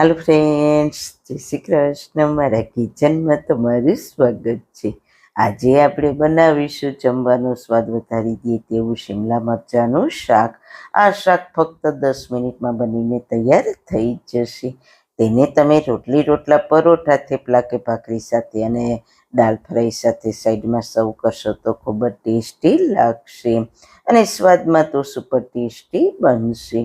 હાલો friends જય શ્રી કૃષ્ણ. મારા કિચનમાં તમારું સ્વાગત છે. આજે આપણે બનાવીશું જમવાનો સ્વાદ વધારી દઈએ તેવું શિમલા મરચાંનું શાક. આ શાક ફક્ત દસ મિનિટમાં બનીને તૈયાર થઈ જશે. તેને તમે રોટલી, રોટલા, પરોઠા, થેપલા કે ભાખરી સાથે અને દાલ ફ્રાય સાથે સાઈડમાં સર્વ કરશો તો ખૂબ જ ટેસ્ટી લાગશે અને સ્વાદમાં તો સુપર ટેસ્ટી બનશે.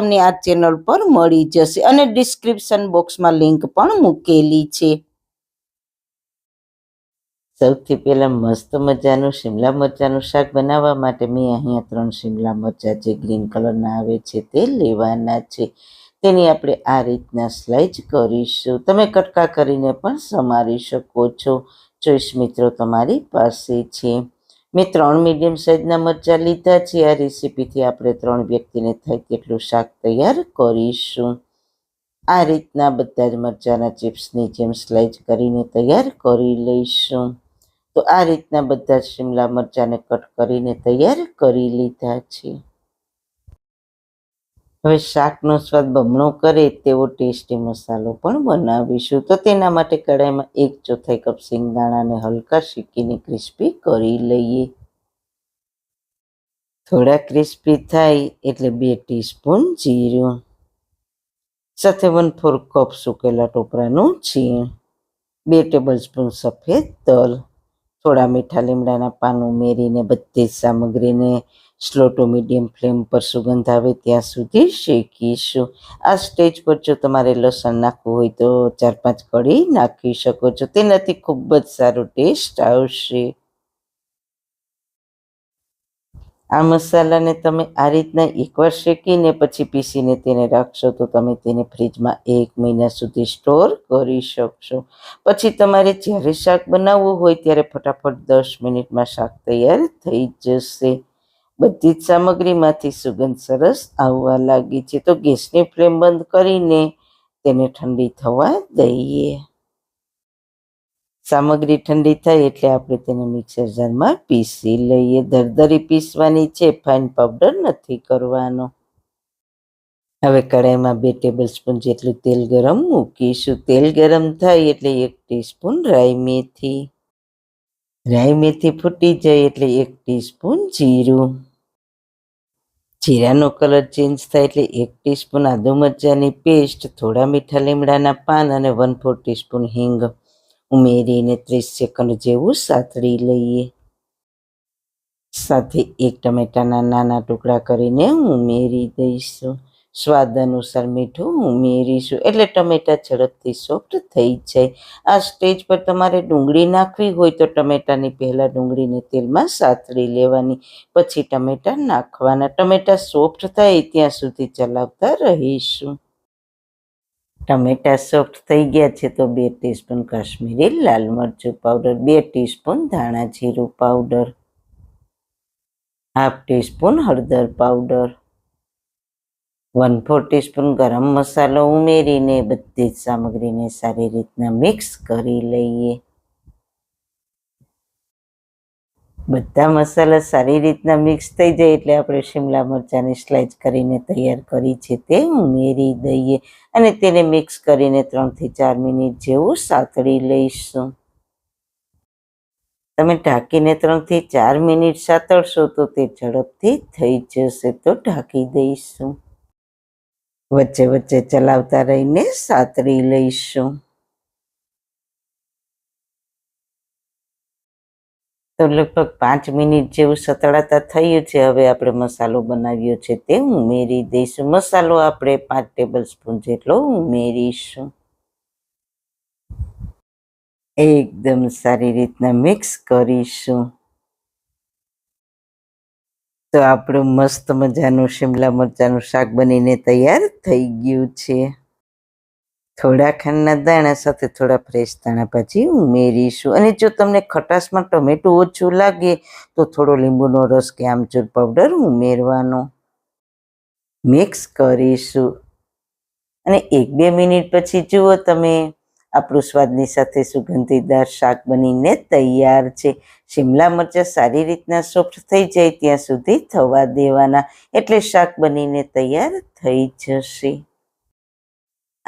તમને આ ચેનલ પર મળી જશે અને ડિસ્ક્રિપ્શન બોક્સમાં લિંક પણ મૂકેલી છે. સૌથી પહેલા મસ્ત મજાનું શિમલા મરચાંનું શાક બનાવવા માટે મેં અહીંયા ત્રણ શિમલા મરચાં જે ગ્રીન કલરના આવે છે તે લેવાના છે. તેની આપણે આ રીતના સ્લાઇસ કરીશું. તમે કટકા કરીને પણ સમારી શકો છો. ચોઈસ મિત્રો તમારી પાસે છે. મેં ત્રણ મીડિયમ સાઇઝના મરચાં લીધા છે. આ રેસીપીથી આપણે ત્રણ વ્યક્તિને થાય તેટલું શાક તૈયાર કરીશું. આ રીતના બધા જ મરચાંના ચિપ્સની જેમ સ્લાઇસ કરીને તૈયાર કરી લઈશું. તો આ રીતના બધા જ શિમલા મરચાંને કટ કરીને તૈયાર કરી લીધા છે. હવે શાકનો સ્વાદ બમણો કરે તેવો ટેસ્ટી મસાલો પણ બનાવીશું. તો તેના માટે કઢાઈમાં એક ચોથાઈ કપ સિંગદાણાને હલકા શેકીને ક્રિસ્પી કરી લઈએ. થોડા ક્રિસ્પી થાય એટલે બે ટીસ્પૂન જીરું, સાથે વન ફોર કપ સુકેલા ટોપરાનું છીણ, બે ટેબલ સ્પૂન સફેદ તલ થોડા મીઠા લીમડાના પાન ઉમેરીને બધી જ સામગ્રીને સ્લો ટુ મીડિયમ ફ્લેમ પર સુગંધ આવે ત્યાં સુધી શેકીશું. આ સ્ટેજ પર જો તમારે લસણ નાખવું હોય તો ચાર પાંચ કળી નાખી શકો છો. તેનાથી ખૂબ જ સારો ટેસ્ટ આવશે. આ મસાલાને તમે આ રીતના એકવાર શેકીને પછી પીસીને તેને રાખશો તો તમે તેને ફ્રીજમાં એક મહિના સુધી સ્ટોર કરી શકશો. પછી તમારે જ્યારે શાક બનાવવું હોય ત્યારે ફટાફટ દસ મિનિટમાં શાક તૈયાર થઈ જશે. બધી જ સામગ્રીમાંથી સુગંધ સરસ આવવા લાગી છે. તો ગેસની ફ્લેમ બંધ કરીને તેને ઠંડી થવા દઈએ. સામગ્રી ઠંડી થાય એટલે આપણે તેને મિક્સર જારમાં પીસી લઈએ. દરદરી પીસવાની છે, ફાઇન પાવડર નથી કરવાનો. હવે કઢાઈમાં બે ટેબલ સ્પૂન જેટલું તેલ ગરમ મૂકીશું. તેલ ગરમ થાય એટલે એક ટીસ્પૂન રાઈ મેથી. રાઈ મેથી ફૂટી જાય એટલે એક ટીસ્પૂન જીરું. જીરાનો કલર ચેન્જ થાય એટલે એક ટીસ્પૂન આદુ મરચાંની પેસ્ટ, થોડા મીઠા લીમડાના પાન અને વન ફોર ટીસ્પૂન હિંગ. ઉમેરીને ત્રીસ સેકન્ડ જેવું સાતળી લઈએ. સાથે એક ટમેટાના નાના ટુકડા કરીને ઉમેરી દઈશું. સ્વાદ અનુસાર મીઠું ઉમેરીશું. એટલે ટમેટા ઝડપથી સોફ્ટ થઈ જાય. આ સ્ટેજ પર તમારે ડુંગળી નાખવી હોય તો ટમેટાની પહેલાં ડુંગળીને તેલમાં સાતળી લેવાની. પછી ટમેટા નાખવાના. ટમેટા સોફ્ટ થાય ત્યાં સુધી ચલાવતા રહીશું. ટમેટા સોફ્ટ થઈ ગયા છે તો બે ટીસ્પૂન કાશ્મીરી લાલ મરચું પાવડર બે ટીસ્પૂન ધાણા જીરું પાવડર હાફ ટીસ્પૂન હળદર પાવડર વન ફોર ટીસ્પૂન ગરમ મસાલો ઉમેરીને બધી જ સામગ્રીને સારી રીતના મિક્સ કરી લઈએ. બધા મસાલા સારી રીતના મિક્સ થઈ જાય એટલે આપણે શિમલા મરચાંની સ્લાઇસ કરીને તૈયાર કરી છે તે ઉમેરી દઈએ અને તેને મિક્સ કરીને ત્રણથી ચાર મિનિટ જેવું સાતળી લઈશું. તમે ઢાંકીને ત્રણથી ચાર મિનિટ સાતળશો તો તે ઝડપથી થઈ જશે તો ઢાંકી દઈશું. વચ્ચે વચ્ચે ચલાવતા રહીને સાતળી લઈશું. તો લગભગ પાંચ મિનિટ જેવું સતળાતા થયું છે. હવે આપણે મસાલો બનાવ્યો છે તે ઉમેરી દઈશું. મસાલો આપણે પાંચ ટેબલ સ્પૂન જેટલો ઉમેરીશું. એકદમ સારી રીતના મિક્સ કરીશું. તો આપણું મસ્ત મજાનું, શિમલા મરચાંનું શાક બનીને તૈયાર થઈ ગયું છે. થોડા ખાંડના દાણા સાથે થોડા ફ્રેશ દાણા પછી ઉમેરીશું. અને જો તમને ખટાશમાં ટમેટું ઓછું લાગે, તો થોડો લીંબુનો રસ કે આમચૂર પાવડર ઉમેરવાનો. મિક્સ કરીશું. અને એક બે મિનિટ પછી જુઓ તમે, આપણું સ્વાદની સાથે સુગંધીદાર શાક બનીને તૈયાર છે. શિમલા મરચાં સારી રીતના સોફ્ટ થઈ જાય ત્યાં સુધી થવા દેવાના. એટલે શાક બનીને તૈયાર થઈ જશે.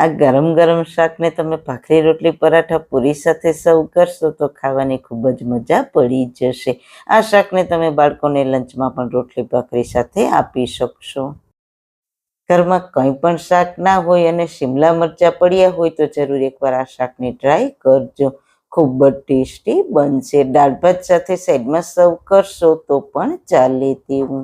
આ ગરમ ગરમ શાકને તમે ભાખરી રોટલી, પરાઠા, પૂરી સાથે સર્વ કરશો તો ખાવાની ખૂબ જ મજા પડી જશે. આ શાકને તમે બાળકોને લંચમાં પણ રોટલી, ભાખરી સાથે આપી શકશો. ઘરમાં કંઈ પણ શાક ના હોય અને શિમલા મરચાં પડ્યા હોય તો જરૂર એકવાર આ શાકને ટ્રાય કરજો. ખૂબ જ ટેસ્ટી બનશે. દાળ ભાત સાથે સાઈડમાં સર્વ કરશો તો પણ ચાલે તેવું.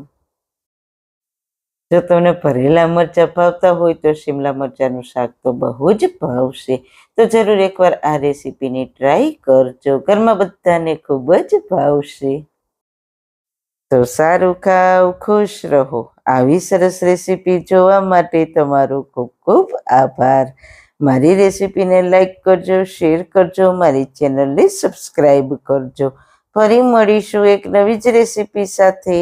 જો તમને ભરેલા મરચાં ભાવતા હોય તો શિમલા મરચાંનું શાક તો બહુ જ ભાવશે. તો જરૂર એકવાર આ રેસીપીની ટ્રાય કરજો. ઘરમાં બધાને ખૂબ જ ભાવશે. તો સારું ખાવ, ખુશ રહો. આવી સરસ રેસીપી જોવા માટે તમારો ખૂબ ખૂબ આભાર. મારી રેસીપીને લાઈક કરજો, શેર કરજો, મારી ચેનલને સબસ્ક્રાઈબ કરજો. ફરી મળીશું એક નવી જ રેસીપી સાથે.